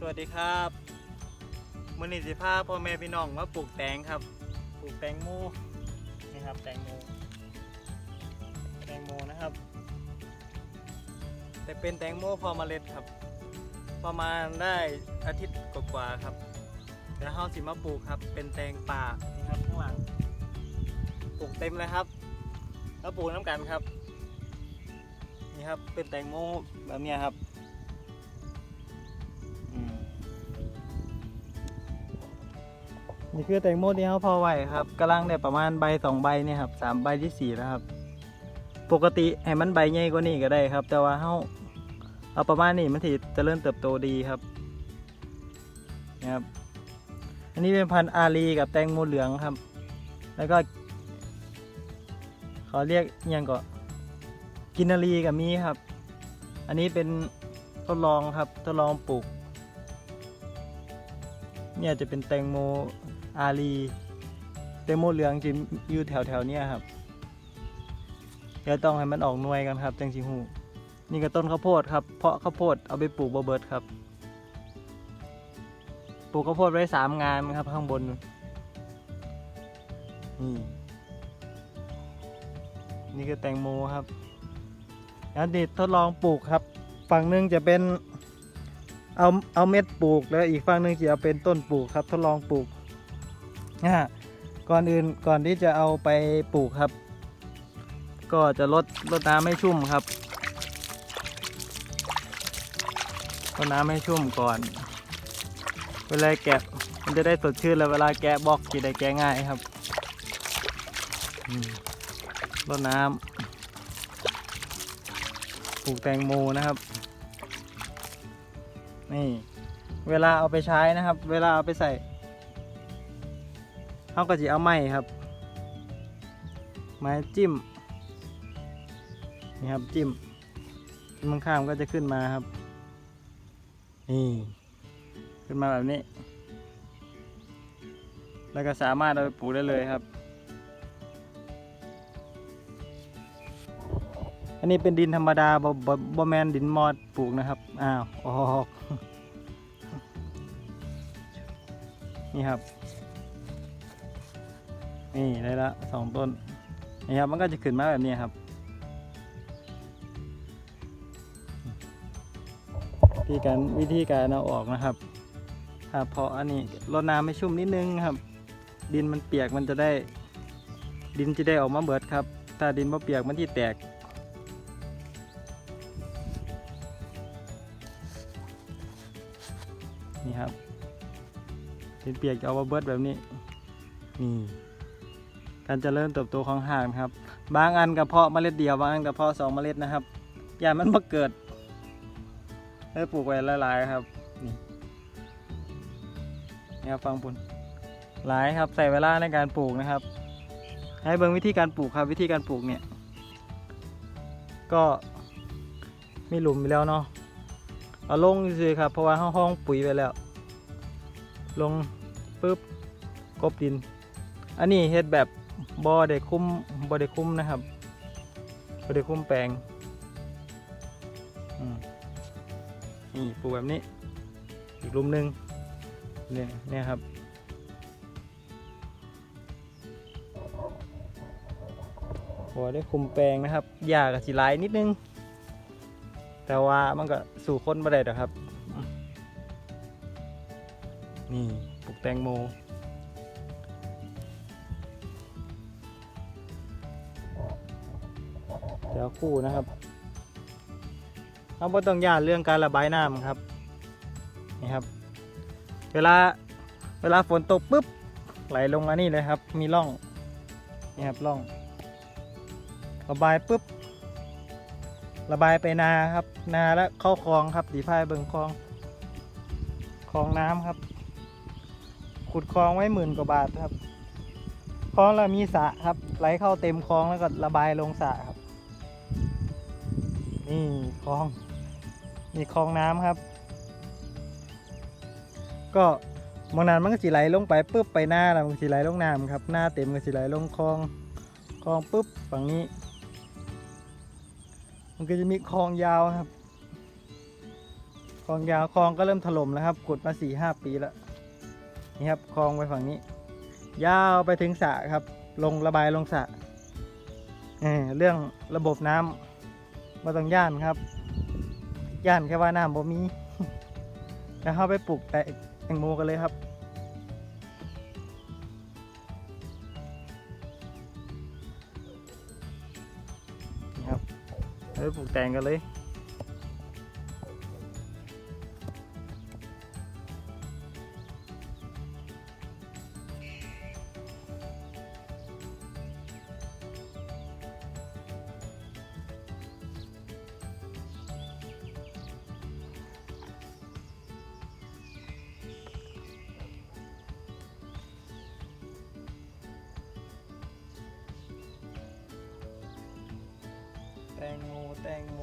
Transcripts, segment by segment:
สวัสดีครับมื่อนี้สิพาพ่อแม่พี่น้องมาปลูกแตงครับ ปลูกแตงโมนี่ครับแตงโมแตงโมนะครับ แต่เป็นแตงโมพอมเมล็ดครับ ประมาณได้อาทิตย์กว่าๆครับเดี๋ยวเฮาสิมาปลูกครับ เป็นแตงป่านี่ครับข้างหลัง ปลูกเต็มเลยครับแล้วปลูกน้ำกันครับ นี่ครับเป็นแตงโมแบบนี้ครับ นี่คือแตงโมที่เขาพอไหวครับกำลังได้ประมาณใบสองใบเนี่ยครับสามใบที่สี่แล้วครับ ปกติให้มันใบใหญ่กว่านี้ก็ได้ครับ แต่ว่าเขาเอาประมาณนี้มันถือจะเริ่มเติบโตดีครับนะครับ อันนี้เป็นพันธุ์อารีกับแตงโมเหลืองครับ แล้วก็เขาเรียกยังก็กินนารีกับมีครับ อันนี้เป็นทดลองครับทดลองปลูกเนี่ยจะเป็นแตงโม อารีแตงโมเหลืองจะอยู่แถวแถวเนี้ยครับเดี๋ยวต้องให้มันออกหน่วยกันครับ จังสิหูนี่ก็ต้นข้าวโพดครับ เพาะข้าวโพดเอาไปปลูกบเบิร์ดครับ ปลูกข้าวโพดไว้สามงานครับข้างบนนี่นี่คือแตงโมครับแล้วนี่ทดลองปลูกครับ ฝั่งหนึ่งจะเป็นเอาเอาเม็ดปลูกแล้วอีกฝั่งหนึ่งจะเอาเป็นต้นปลูกครับ ทดลองปลูก นะฮะก่อนอื่นก่อนที่จะเอาไปปลูกครับ ก็จะลดลดน้ำให้ชุ่มครับลดน้ำให้ชุ่มก่อน เวลาแกะมันจะได้สดชื่นแล้วเวลาแกะบล็อกจะได้แกะง่ายครับอืมรดน้ำปลูกแตงโมนะครับ นี่ เวลาเอาไปใช้นะครับ เวลาเอาไปใส่ เขาก็จะเอาไม้ครับ ไม้จิ้มนี่ครับจิ้มจิ้มข้างๆก็จะขึ้นมาครับ นี่ขึ้นมาแบบนี้ แล้วก็สามารถเอาไปปลูกได้เลยครับ อันนี้เป็นดินธรรมดาบ่บ่บ่แมนดินมอดปลูกนะครับ อ้าว ออก นี่ครับ นี่ได้ละสองต้นนี่ครับมันก็จะขึ้นมาแบบนี้ครับวิธีการวิธีการเอาออกนะครับถ้าเพาะอันนี้รดน้ำให้ชุ่มนิดนึงครับ ดินมันเปียกมันจะได้ ดินจะได้ออกมาเบิดครับ ถ้าดินไม่เปียกมันที่แตกนี่ครับดินเปียกจะเอามาเบิดแบบนี้นี่ การเจริญเติบโตของห่างครับ บางอันกระเพาะเมล็ดเดียว บางอันกระเพาะสองเมล็ดนะครับอย่ามันมาเกิดได้ปลูกไว้หลายๆครับนี่นี่ครับฟังปุ่นหลายครับใส่เวลาในการปลูกนะครับ ให้เบิ่งวิธีการปลูกครับ วิธีการปลูกเนี่ย ก็มีหลุมไปแล้วเนาะเอาลงซื่อๆครับ เพราะว่าห้องห้องปุ๋ยไปแล้ว ลงปุ๊บกบดิน อันนี้เฮ็ดแบบ บอได้คุ้มบอได้คุ้มนะครับบอได้คุ้มแปลงนี่ปลูกแบบนี้ อีกหลุมหนึ่งเนี่ยเนี่ยครับบอได้คุมแปลงนะครับหญ้ากับสีลายนิดนึง แต่ว่ามันก็สู่คนบ่ได้ดอกครับ นี่ปลูกแตงโม คู่นะครับเราไม่ต้องย่านเรื่องการระบายน้ำครับนี่ครับ เวลาเวลาฝนตกปุ๊บไหลลงมานี่เลยครับ มีร่องนี่ครับร่อง ระบายปุ๊บระบายไปนาครับ นาแล้วเข้าคลองครับดีพายเบิงคลองคลองน้ำครับ ขุดคลองไว้หมื่นกว่าบาทครับคลองแล้วมีสระครับ ไหลเข้าเต็มคลองแล้วก็ระบายลงสระครับ นี่คลอง มีคลองน้ำครับ ก็บางนานมันก็สิไหลลงไปปุ๊บไปหน้าแล้วมันสิไหลลงน้ำครับ หน้าเต็มก็สิไหลลงคลองคลองปุ๊บฝั่งนี้ มันก็จะมีคลองยาวครับคลองยาวคลองก็เริ่มถล่มแล้วครับขุดมาสี่ห้าปีแล้วนี่ครับคลองไปฝั่งนี้ ยาวไปถึงสระครับ ลงระบายลงสระเเรื่องระบบน้ำ มาต้องย่านครับ ย่านแค่ว่าน้ำบ่มีแล้วเข้าไปปลูกแต่แตงโมกันเลยครับ นี่ครับไปปลูกแตงกันเลย แตงโมแตงโม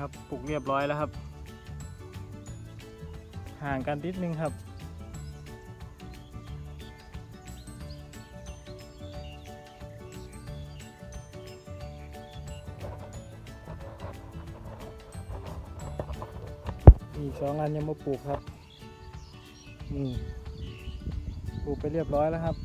ครับปลูกเรียบร้อยแล้วครับ ห่างกันนิดนึงครับ อีกสองอันยังมาปลูกครับนี่ปลูกไปเรียบร้อยแล้วครับ